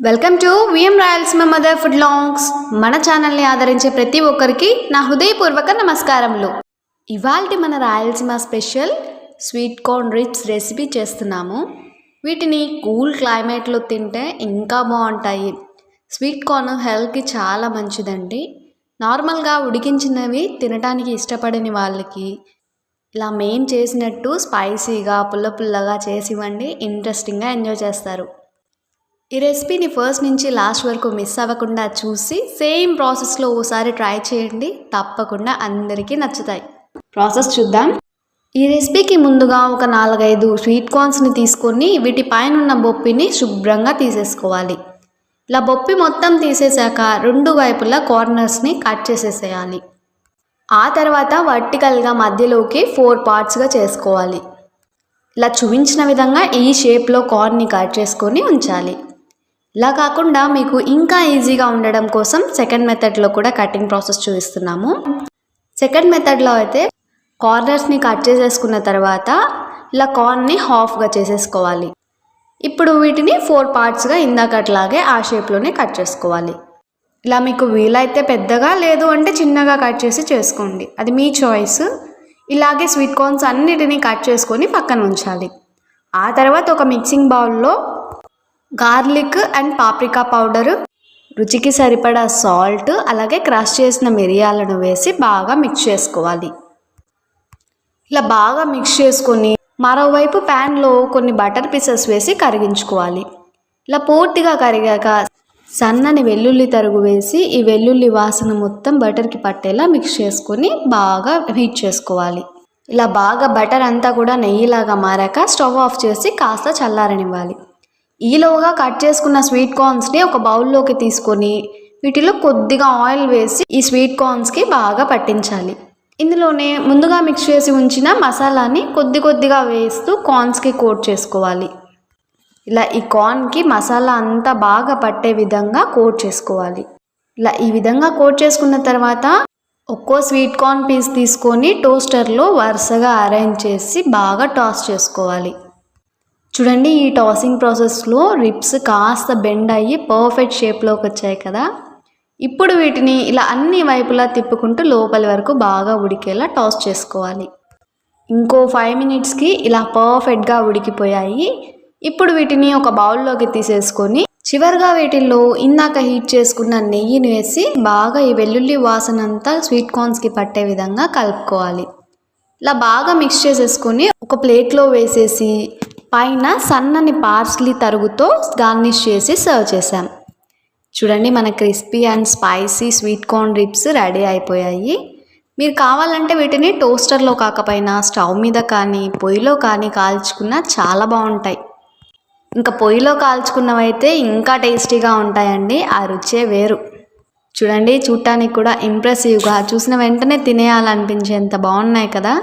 Welcome to VM Rayalaseema mother food longs మన ఛానల్ని ఆదరించే ప్రతి ఒక్కరికి నా హృదయపూర్వక నమస్కారములు. ఇవాల్టి మన Rayalaseema special sweet corn ribs recipe చేస్తున్నాము. వీటిని కూల్ క్లైమేట్లో తింటే ఇంకా బాగుంటాయి. స్వీట్ కార్న్ హెల్త్కి చాలా మంచిదండి. నార్మల్గా ఉడికించినవి తినడానికి ఇష్టపడని వాళ్ళకి ఇలా మేం చేసినట్టు స్పైసీగా పుల్ల పుల్లగా చేసి ఇవ్వండి ఇంట్రెస్టింగ్గా ఎంజాయ్ చేస్తారు. ఈ రెసిపీని ఫస్ట్ నుంచి లాస్ట్ వరకు మిస్ అవ్వకుండా చూసి సేమ్ ప్రాసెస్లో ఓసారి ట్రై చేయండి. తప్పకుండా అందరికీ నచ్చుతాయి. ప్రాసెస్ చూద్దాం. ఈ రెసిపీకి ముందుగా ఒక నాలుగైదు స్వీట్ కార్న్స్ని తీసుకొని వీటి పైన ఉన్న బొప్పిని శుభ్రంగా తీసేసుకోవాలి. ఇలా బొప్పి మొత్తం తీసేశాక రెండు వైపులా కార్నర్స్ని కట్ చేసేసేయాలి. ఆ తర్వాత వర్టికల్గా మధ్యలోకి ఫోర్ పార్ట్స్గా చేసుకోవాలి. ఇలా చూపించిన విధంగా ఈ షేప్లో కార్న్ని కట్ చేసుకొని ఉంచాలి. ఇలా కాకుండా మీకు ఇంకా ఈజీగా ఉండడం కోసం సెకండ్ మెథడ్లో కూడా కటింగ్ ప్రాసెస్ చూపిస్తున్నాము. సెకండ్ మెథడ్లో అయితే కార్నర్స్ని కట్ చేసేసుకున్న తర్వాత ఇలా కార్న్ని హాఫ్గా చేసేసుకోవాలి. ఇప్పుడు వీటిని ఫోర్ పార్ట్స్గా ఇందాకట్లాగే ఆ షేప్లోనే కట్ చేసుకోవాలి. ఇలా మీకు వీలైతే పెద్దగా లేదు అంటే చిన్నగా కట్ చేసి చేసుకోండి. అది మీ చాయిస్ ఇలాగే స్వీట్ కార్న్స్ అన్నిటినీ కట్ చేసుకొని పక్కన ఉంచాలి. ఆ తర్వాత ఒక మిక్సింగ్ బౌల్లో గార్లిక్ అండ్ పాప్రికా పౌడరు. రుచికి సరిపడా సాల్ట్ అలాగే క్రష్ చేసిన మిరియాలను వేసి బాగా మిక్స్ చేసుకోవాలి. ఇలా బాగా మిక్స్ చేసుకొని మరోవైపు ప్యాన్లో కొన్ని బటర్ పీసెస్ వేసి కరిగించుకోవాలి. ఇలా పూర్తిగా కరిగాక సన్నని వెల్లుల్లి తరుగు వేసి ఈ వెల్లుల్లి వాసన మొత్తం బటర్కి పట్టేలా మిక్స్ చేసుకొని బాగా హీట్ చేసుకోవాలి. ఇలా బాగా బటర్ అంతా కూడా నెయ్యిలాగా మారాక స్టవ్ ఆఫ్ చేసి కాస్త చల్లారనివ్వాలి. ఈలోగా కట్ చేసుకున్న స్వీట్ కార్న్స్ని ఒక బౌల్లోకి తీసుకొని వీటిలో కొద్దిగా ఆయిల్ వేసి ఈ స్వీట్ కార్న్స్కి బాగా పట్టించాలి. ఇందులోనే ముందుగా మిక్స్ చేసి ఉంచిన మసాలాని కొద్ది కొద్దిగా వేస్తూ కార్న్స్కి కోట్ చేసుకోవాలి. ఇలా ఈ కార్న్కి మసాలా అంతా బాగా పట్టే విధంగా కోట్ చేసుకోవాలి. ఇలా ఈ విధంగా కోట్ చేసుకున్న తర్వాత ఒక్కో స్వీట్ కార్న్ పీస్ తీసుకొని టోస్టర్లో వరుసగా అరేంజ్ చేసి బాగా టాస్ చేసుకోవాలి. చూడండి ఈ టాసింగ్ ప్రాసెస్లో రిప్స్ కాస్త బెండ్ అయ్యి పర్ఫెక్ట్ షేప్లోకి వచ్చాయి కదా. ఇప్పుడు వీటిని ఇలా అన్ని వైపులా తిప్పుకుంటూ లోపలి వరకు బాగా ఉడికేలా టాస్ చేసుకోవాలి. ఇంకో ఫైవ్ మినిట్స్కి ఇలా పర్ఫెక్ట్గా ఉడికిపోయాయి. ఇప్పుడు వీటిని ఒక బౌల్లోకి తీసేసుకొని చివరిగా వీటిల్లో ఇందాక హీట్ చేసుకున్న నెయ్యిని వేసి బాగా ఈ వెల్లుల్లి వాసన అంతా స్వీట్ కార్న్స్కి పట్టే విధంగా కలుపుకోవాలి. ఇలా బాగా మిక్స్ చేసేసుకొని ఒక ప్లేట్లో వేసేసి పైన సన్నని పార్స్లీ తరుగుతో గార్నిష్ చేసి సర్వ్ చేసాం చూడండి మన crispy and spicy sweet corn ribs ready అయిపోయాయి. మీరు కావాలంటే వీటిని టోస్టర్లో కాకపోయినా స్టవ్ మీద కానీ పొయ్యిలో కానీ కాల్చుకున్నా చాలా బాగుంటాయి. ఇంకా పొయ్యిలో కాల్చుకున్నవైతే ఇంకా టేస్టీగా ఉంటాయండి ఆ రుచే వేరు. చూడండి చూడటానికి కూడా ఇంప్రెసివ్గా చూసిన వెంటనే తినేయాలనిపించేంత బాగున్నాయి కదా.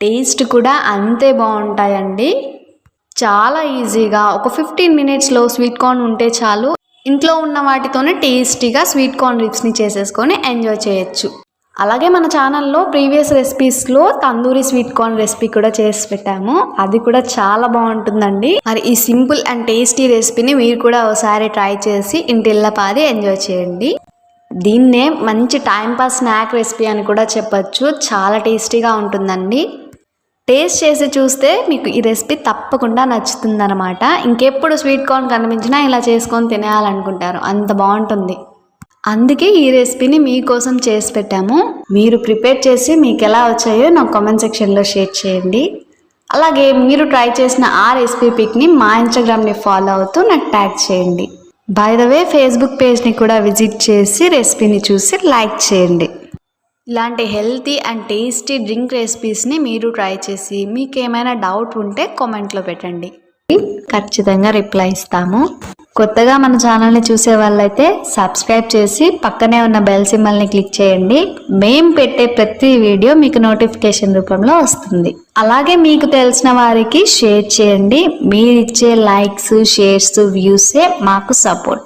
టేస్ట్ కూడా అంతే బాగుంటాయండి. చాలా ఈజీగా ఒక ఫిఫ్టీన్ మినిట్స్లో స్వీట్ కార్న్ ఉంటే చాలు. ఇంట్లో ఉన్న వాటితోనే టేస్టీగా స్వీట్ కార్న్ రిప్స్ని చేసేసుకొని ఎంజాయ్ చేయొచ్చు. అలాగే మన ఛానల్లో ప్రీవియస్ రెసిపీస్లో తందూరి స్వీట్ కార్న్ రెసిపీ కూడా చేసి పెట్టాము. అది కూడా చాలా బాగుంటుందండి. మరి ఈ సింపుల్ అండ్ టేస్టీ రెసిపీని మీరు కూడా ఒకసారి ట్రై చేసి ఇంటిల్ల పాది ఎంజాయ్ చేయండి. దీన్నే మంచి టైంపాస్ స్నాక్ రెసిపీ అని కూడా చెప్పచ్చు. చాలా టేస్టీగా ఉంటుందండి. టేస్ట్ చేసి చూస్తే మీకు ఈ రెసిపీ తప్పకుండా నచ్చుతుందన్నమాట. ఇంకెప్పుడు స్వీట్ కార్న్ కనిపించినా ఇలా చేసుకొని తినేయాలనుకుంటారు. అంత బాగుంటుంది. అందుకే ఈ రెసిపీని మీకోసం చేసి పెట్టాము. మీరు ప్రిపేర్ చేసి మీకు ఎలా వచ్చాయో నాకు కామెంట్ సెక్షన్లో షేర్ చేయండి. అలాగే మీరు ట్రై చేసిన ఆ రెసిపీ పిక్ని మా ఇన్స్టాగ్రామ్ని ఫాలో అవుతూ నాకు ట్యాగ్ చేయండి. బై ద వే ఫేస్బుక్ పేజ్ని కూడా విజిట్ చేసి రెసిపీని చూసి లైక్ చేయండి. ఇలాంటి హెల్తీ అండ్ టేస్టీ డ్రింక్ రెసిపీస్ని మీరు ట్రై చేసి మీకు ఏమైనా డౌట్ ఉంటే కామెంట్లో పెట్టండి. ఖచ్చితంగా రిప్లై ఇస్తాము. కొత్తగా మన ఛానల్ని చూసే వాళ్ళైతే సబ్స్క్రైబ్ చేసి పక్కనే ఉన్న బెల్ సింబల్ని క్లిక్ చేయండి. మేం పెట్టే ప్రతి వీడియో మీకు నోటిఫికేషన్ రూపంలో వస్తుంది. అలాగే మీకు తెలిసిన వారికి షేర్ చేయండి. మీరిచ్చే లైక్స్ షేర్స్ వ్యూసే మాకు సపోర్ట్.